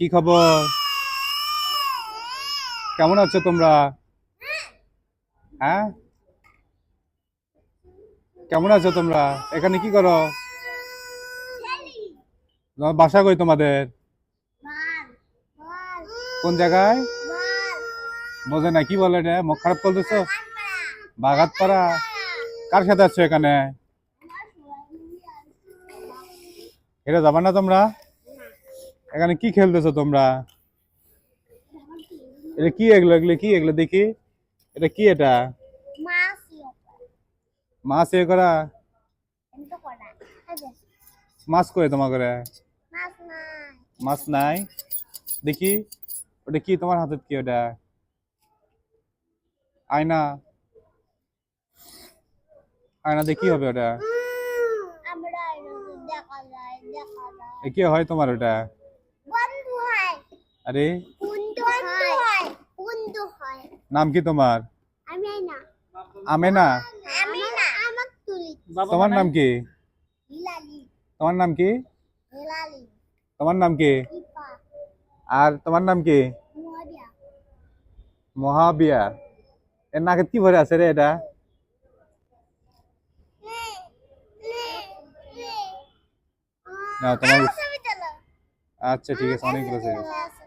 কি খবর? কেমন আছো তোমরা? হ্যাঁ? কেমন আছো তোমরা? এখানে কি করো? বাসা কই তোমাদের? কোন জায়গায়? বোঝে না, কি বলে রে মুখ খারাপ করতেছো? বাগাত পাড়া কার সাথে আছো এখানে? এটা যাবা না তোমরা? এখানে কি খেলতেছো তোমরা? এটা কি এগুলো? এগুলো কি? এগুলো দেখি। এটা কি এটা? মাছ এ করা। মাছ কই তোমার করে মাছ নাই। দেখি। ওটা কি? তোমার হাতে কি ওটা? আয়না। আয়না দেখি হবে ওটা? কি হয় তোমার ওটা? আরে? হয়। হয়। নাম কি তোমার? আমেনা। আমি না আমাক তুলি। তোমার নাম কি? তোমার নাম কি? তোমার নাম কি? আর তোমার নাম কি? মুহাবিয়া। মহাবিয়া। এর নাকে কি ভরে আছে রে এটা? না তোমার আচ্ছা ঠিক আছে অনেকগুলো আছে